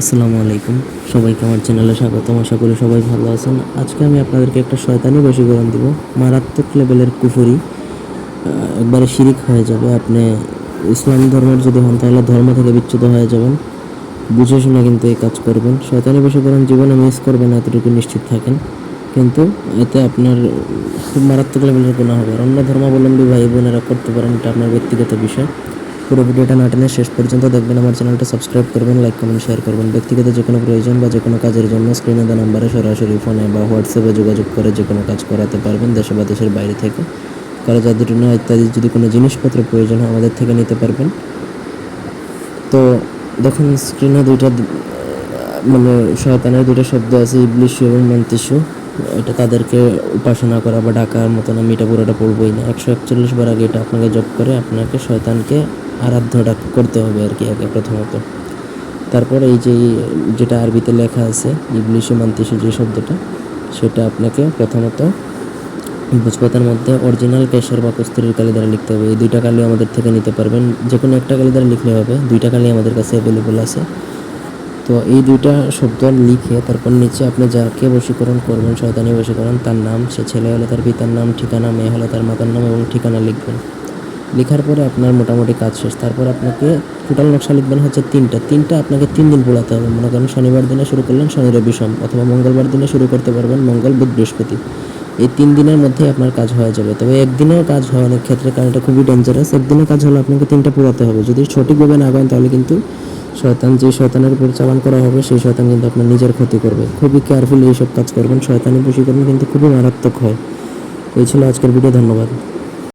আসসালামু আলাইকুম। সবাইকে আমার চ্যানেলে স্বাগতম। আশা করি সবাই ভালো আছেন। আজকে আমি আপনাদেরকে একটা শয়তানি বশীকরণ দিব। মারাত্মক লেভেলের কুফুরি। একবারে শিরিক হয়ে যাবে। আপনি ইসলাম ধর্মের যদি হন, তাহলে ধর্ম থেকে বিচ্যুত হয়ে যাবেন। বুঝে শুনে কিন্তু এই কাজ করবেন। শয়তানি বশীকরণ জীবনে মিস করবেন, এতটুকু নিশ্চিত থাকেন। কিন্তু এতে আপনার খুব মারাত্মক লেভেলের গুণা হবে। অন্য ধর্মাবলম্বী ভাই বোনেরা করতে পারেন, এটা আপনার ব্যক্তিগত বিষয়। পুরো ভিডিওটা না টেনে শেষ পর্যন্ত দেখবেন। আমার চ্যানেলটা সাবস্ক্রাইব করবেন লাইক কমেন্ট শেয়ার করবেন। ব্যক্তিগত যে কোনো প্রয়োজন বা যে কোনো কাজের জন্য স্ক্রিনে দেওয়া নাম্বারে সরাসরি ফোনে বা হোয়াটসঅ্যাপে যোগাযোগ করে যে কোনো কাজ করাতে পারবেন দেশে বা দেশের বাইরে থেকে। কারও যাদের জন্য ইত্যাদি যদি কোনো জিনিসপত্র প্রয়োজন হয় আমাদের থেকে নিতে পারবেন। তো দেখুন স্ক্রিনে দুইটা মানে শয়তানের দুটো শব্দ আছে, ইবলিশু এবং মন্তিসু এটা তাদেরকে উপাসনা করা বা ডাকার মতন আমি এটা পুরোটা পড়বই না। একশো একচল্লিশ বার আগে এটা আপনাকে জব করে আপনাকে শয়তানকে আরাধ্য ডাক করতে হবে আর কি আগে প্রথমত। তারপর এই যে যেটা আরবিতে লেখা আছে ইবলিশু মান্তিসু যে শব্দটা, সেটা আপনাকে প্রথমত ভোজপাতার মধ্যে অরিজিনাল কেশর বা কস্তুরীর কালি দ্বারা লিখতে হবে। এই দুইটা কালি আমাদের থেকে নিতে পারবেন। যে কোনো একটা কালি দ্বারা লিখলে হবে। দুইটা কালি আমাদের কাছে অ্যাভেলেবল আছে। তো এই দুইটা শব্দ লিখে তারপর নিচে আপনি যাকে বশীকরণ করবেন, শয়তানি বশীকরণ, তার নাম, সে ছেলে হলে তার পিতার নাম, ঠিকানা, মেয়ে হলে তার মাতার নাম এবং ঠিকানা লিখবেন। লেখার পরে আপনার মোটামুটি কাজ শেষ। তারপর আপনাকে টোটাল নকশা লিখবেন হচ্ছে তিনটা। তিনটা আপনাকে তিন দিন পোড়াতে হবে। মনে করেন শনিবার দিনে শুরু করলেন শনি রবি সোম অথবা মঙ্গলবার দিনে শুরু করতে পারবেন মঙ্গল, বুধ, বৃহস্পতি। এই তিন দিনের মধ্যে আপনার কাজ হয়ে যাবে। তবে একদিনেও কাজ হয় অনেক ক্ষেত্রে কারণ এটা খুবই ডেঞ্জারাস একদিনে কাজ হলে আপনাকে তিনটা পোড়াতে হবে। যদি সঠিকভাবে না করেন তাহলে কিন্তু শয়তান, যে শয়তানের উপর চালান করা হবে, সেই শয়তান কিন্তু আপনার নিজের ক্ষতি করবে। খুবই কেয়ারফুলি এইসব কাজ করবেন। শয়তানি বশীকরণ কিন্তু খুবই মারাত্মক হয়। এই ছিল আজকের ভিডিও ধন্যবাদ।